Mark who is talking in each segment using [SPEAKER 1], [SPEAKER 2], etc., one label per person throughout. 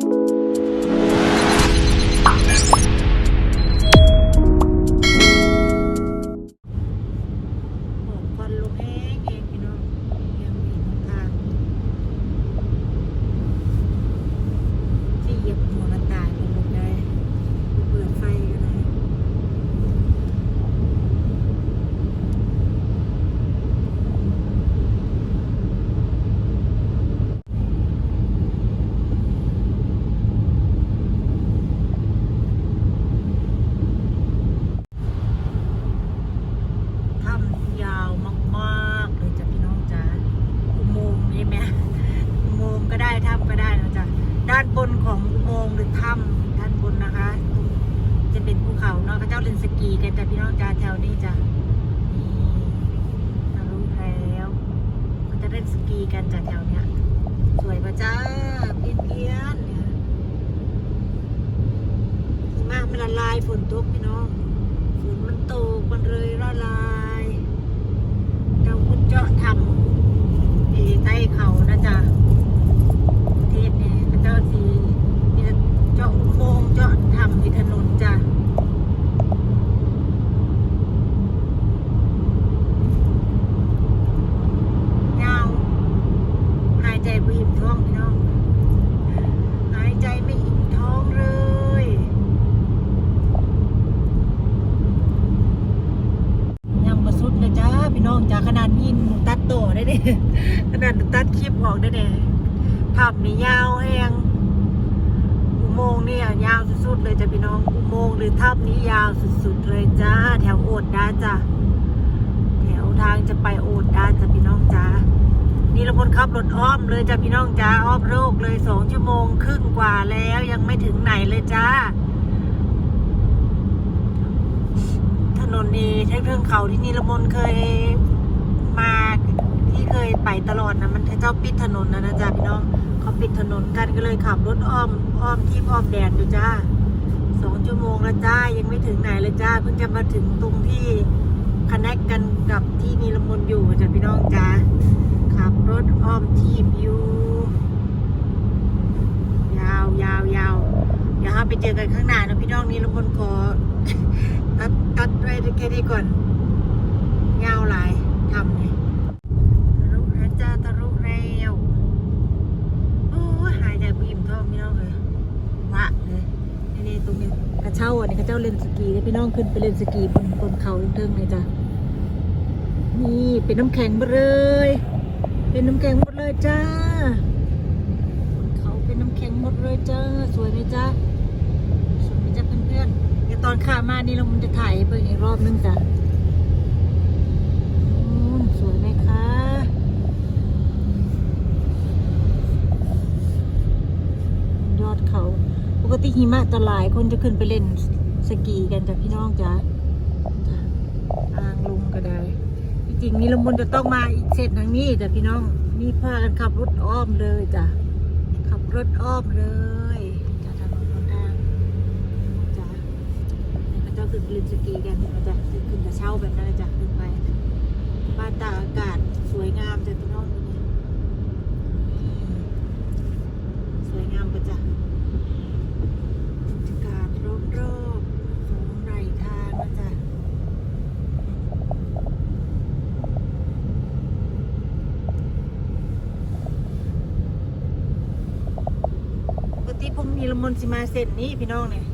[SPEAKER 1] บ ของอุโมงค์หรือถ้ำด้านบนนะคะ จะเป็นภูเขาเนาะเขาเจ้าเล่นสกีกันแต่พี่น้องจ้าแถวนี้จ้ะนี่เรารู้แล้วเขาจะเล่นสกีกันจากแถวเนี้ย สวยปะจ้าเพี้ยนเพี้ยนๆเนี่ยหิมะมันละลายฝนตกพี่น้อง ฝนมันตกมันเลยละลายเราคุดเจาะทำเอใต้เขานะจ๊ะประเทศเนี่ยพระเจ้าสีมีแต่เจาะอุโมงค์เจาะทำที่ถนนจ้ะยาวหายใจไม่อิ่มท้องพี่น้อง หายใจไม่อิ่มท้องเลย ยังมาสุดเลยจ้าพี่น้องจ้าขนาดยินตัดต่อได้เด้ ขนตัดคลิปออกได้เด้ภาพนี่ยาวแหงอุโมงค์เนี่ยยาวสุดๆเลยจ้ะพี่น้องอุโมงค์หรือถ้ำนี้ยาวสุดๆเลยจ้า แถวโอดด้าจ้ะแถวทางจะไปโอดด้าจ้ะพี่น้องจ้านี่เราคนขับรถอ้อมเลยจ้ะพี่น้องจ้าอ้อมโลกเลยสองชั่วโมงครึ่งกว่าแล้วยังไม่ถึงไหนเลยจ้าถนนนี้เทือกเขาที่นิรมนเคยมา ที่เคยไปตลอดนะมันเจ้าปิดถนนนะนะจ๊ะพี่น้องเขาปิดถนนกันก็เลยขับรถอ้อมอ้อมที่อ้อมแดนอยู่จ้าสองชั่วโมงแล้วจ้ายังไม่ถึงไหนเลยจ้าเพิ่งจะมาถึงตรงที่คอนเนคกันกับที่นิรมนอยู่จ้ะพี่น้องจ้าขับรถอ้อมทีมอยู่ยาวยาวยาวเดี๋ยวเราไปเจอกันข้างหน้านะพี่น้องนิรมนขอตัดตัดไว้แค่นี้ก่อนเงาหลายทำไงทะลุแล้วจ้าทะลุแล้วโอ้ยหายใจ bu อิ่มท้องพี่น้องเลยวะเลยนี่นี่ตรงนี้กระ เจ้าเล่นสกีพี่น้องขึ้นไปเล่นสกีบนบนเขาเทิงๆเลยจ้ะนี่เป็นน้ำแข็งหมดเลย เป็นน้ำแข็งหมดเลยจ้าบนเขาเป็นน้ำแข็งหมดเลยจ้าสวยไหมจ้าสวัสดีจ้าเพื่อนๆเดี๋ยวตอนข้ามานี่เราจะถ่ายให้เพิ่งอีกรอบนึงจ้ะสวยไหมคะยอดเขา ปกติหิมะจะหลายคนจะขึ้นไปเล่น สกีกันจ้ะพี่น้องจ้ะจ้างลุงก็ได้จริงนี่ละมุนจะต้องมาอีกเส้นทางนี้จ้ะพี่น้องนี่พากันขับรถอ้อมเลยจ้ะขับรถอ้อมเลยจะถนนคนทางจ้ะนี่ก็จะขึ้นลินสกีกันนะจ๊ะจะขึ้นกระเช้าแบบนั้นเลยจ้ะขึ้นไปบ้านตาอากาศสวยงามจ้ะพี่น้องดูนี่สวยงามปะจ้ะบรรยากาศรอบรอบๆสองไหลทางนะจ๊ะ ปกติผมมีละมนสิมาเส้นนี้พี่น้องเนี่ย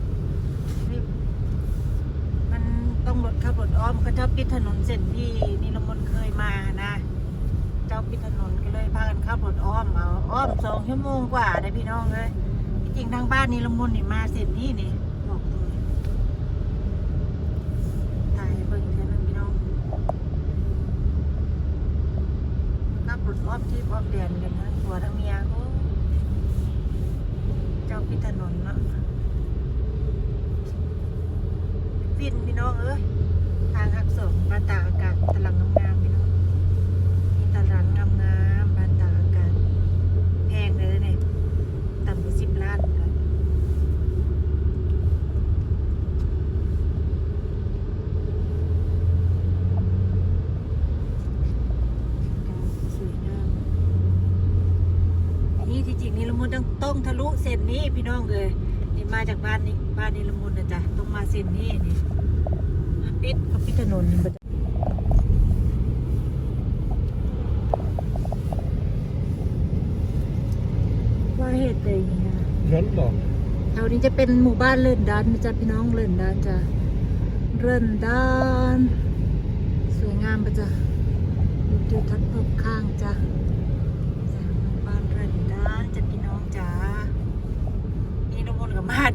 [SPEAKER 1] มันต้องรถขับรถอ้อมก็เจ้าปิดถนนเส้นที่นีละมนเคยมานะ เจ้าปิดถนนก็เลยพากันขับรถอ้อมเอาอ้อมสองชั่วโมงกว่าได้พี่น้องเลยจริงทางบ้านนีละมนนี่มาเส้นนี้นี่บอกตรงนี้ถ่ายเบิ่งแค่นั้นพี่น้องขับรถอ้อมที่อ้อมแดนกันนะตัวทั้งเมียโอ้ จ้าพิถนนเนาะวินพี่น้องเอ้ยทางหักสองบ้านตากอากาศตารางงามๆพี่น้องมีตารางงามๆบ้านตากอากาศแพงเลยเนี่ยต่ำกว่าสิบล้านกันสวยงาม นี่ที่จริงนี่ละมุนต้องต้องทะลุเส้นนี้นี้พี่น้องเลยนี่มาจากบ้านนี้บ้านนี้ละมุนนะจ๊ะต้องมาเส้นนี้นี่ปิดเขาปิดถนนนี่บ่จ๊ะว่าเหตุใดอย่างเงี้ย
[SPEAKER 2] Rönnland.
[SPEAKER 1] แถวนี้จะเป็นหมู่บ้านเลินดานนะจ๊ะพี่น้องเลินดานจ้ะเลินดาน สวยงามปะจ๊ะดูทิวทัศน์รอบข้างจ้ะจ้ะ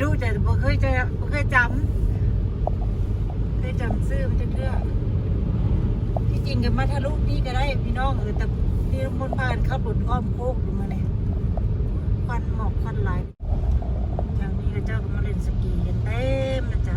[SPEAKER 1] ดูแต่บ่เคยเจอบ่เคยจำเคยจำซื้อมันจะเพื่อที่จริงก็มาทะลุนี่ก็ได้พี่น้องเออแต่ที่มนพ้านขับรถอ้อมโคกอยู่มาเนี่ยควันหมอกควันไหลทางนี้ก็เจ้าก็มาเล่นสกีกันเต็มนะจ๊ะ